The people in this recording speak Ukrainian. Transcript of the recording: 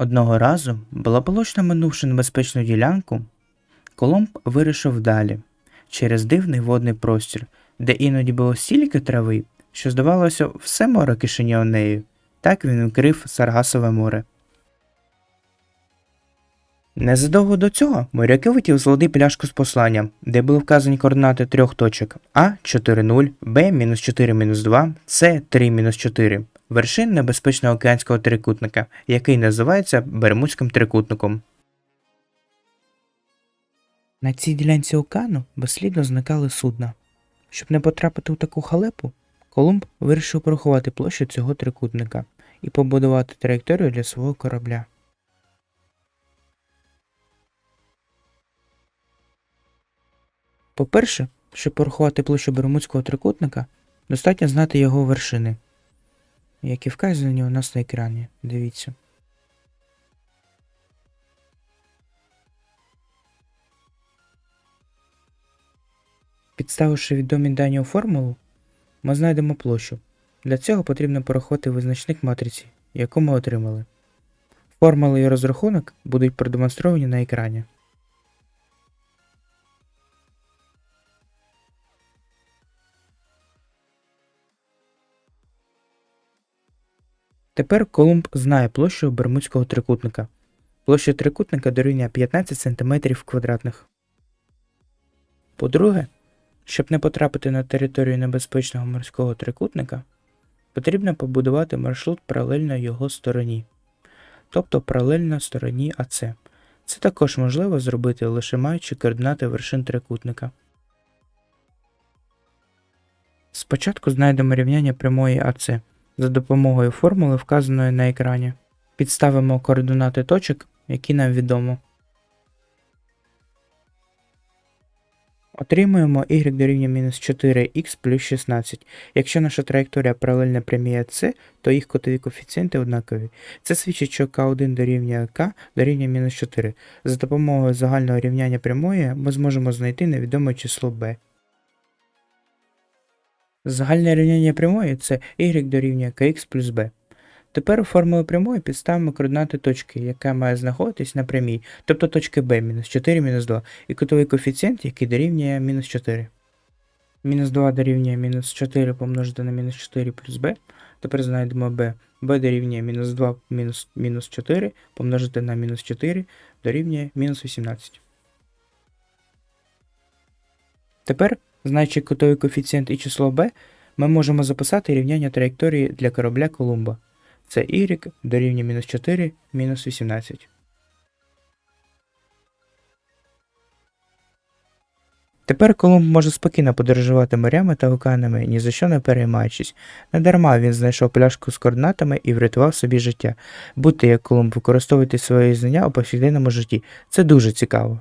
Одного разу, благополучно минувши небезпечну ділянку, Колумб вирішив далі, через дивний водний простір, де іноді було стільки трави, що здавалося, все море кишеніло нею. Так він вкрив Саргасове море. Незадовго до цього моряки витів з води пляшку з посланням, де були вказані координати трьох точок А 4.0, Б 4-2, С 3 мінус 4, вершин небезпечного океанського трикутника, який називається Бермудським трикутником. На цій ділянці океану безслідно зникали судна. Щоб не потрапити у таку халепу, Колумб вирішив порахувати площу цього трикутника і побудувати траєкторію для свого корабля. По-перше, щоб порахувати площу Бермудського трикутника, достатньо знати його вершини, які вказані у нас на екрані. Дивіться. Підставивши відомі дані у формулу, ми знайдемо площу. Для цього потрібно порахувати визначник матриці, яку ми отримали. Формула і розрахунок будуть продемонстровані на екрані. Тепер Колумб знає площу Бермудського трикутника. Площа трикутника дорівнює 15 см квадратних. По-друге, щоб не потрапити на територію небезпечного морського трикутника, потрібно побудувати маршрут паралельно його стороні, тобто паралельно стороні АЦ. Це також можливо зробити лише маючи координати вершин трикутника. Спочатку знайдемо рівняння прямої АЦ за допомогою формули, вказаної на екрані. Підставимо координати точок, які нам відомо. Отримуємо y дорівнює мінус 4х плюс 16. Якщо наша траєкторія паралельна прямій АЦ, то їх котові коефіцієнти однакові. Це свідчить, що k1 дорівнює k дорівнює мінус 4. За допомогою загального рівняння прямої ми зможемо знайти невідоме число b. Загальне рівняння прямої це y дорівнює kx плюс b. Тепер у формулу прямої підставимо координати точки, яка має знаходитись на прямій, тобто точки b мінус 4 мінус 2, і кутовий коефіцієнт, який дорівнює мінус 4. Мінус 2 дорівнює мінус 4 помножити на мінус 4 плюс b. Тепер знайдемо b. b дорівнює мінус 2 мінус, мінус 4 помножити на мінус 4 дорівнює мінус 18. Тепер, знаючи кутовий коефіцієнт і число b, ми можемо записати рівняння траєкторії для корабля Колумба. Це y дорівнює мінус 4 мінус 18. Тепер Колумб може спокійно подорожувати морями та океанами, ні за що не переймаючись. Недарма він знайшов пляшку з координатами і врятував собі життя. Будьте як Колумб, використовуйте свої знання у повсякденному житті. Це дуже цікаво.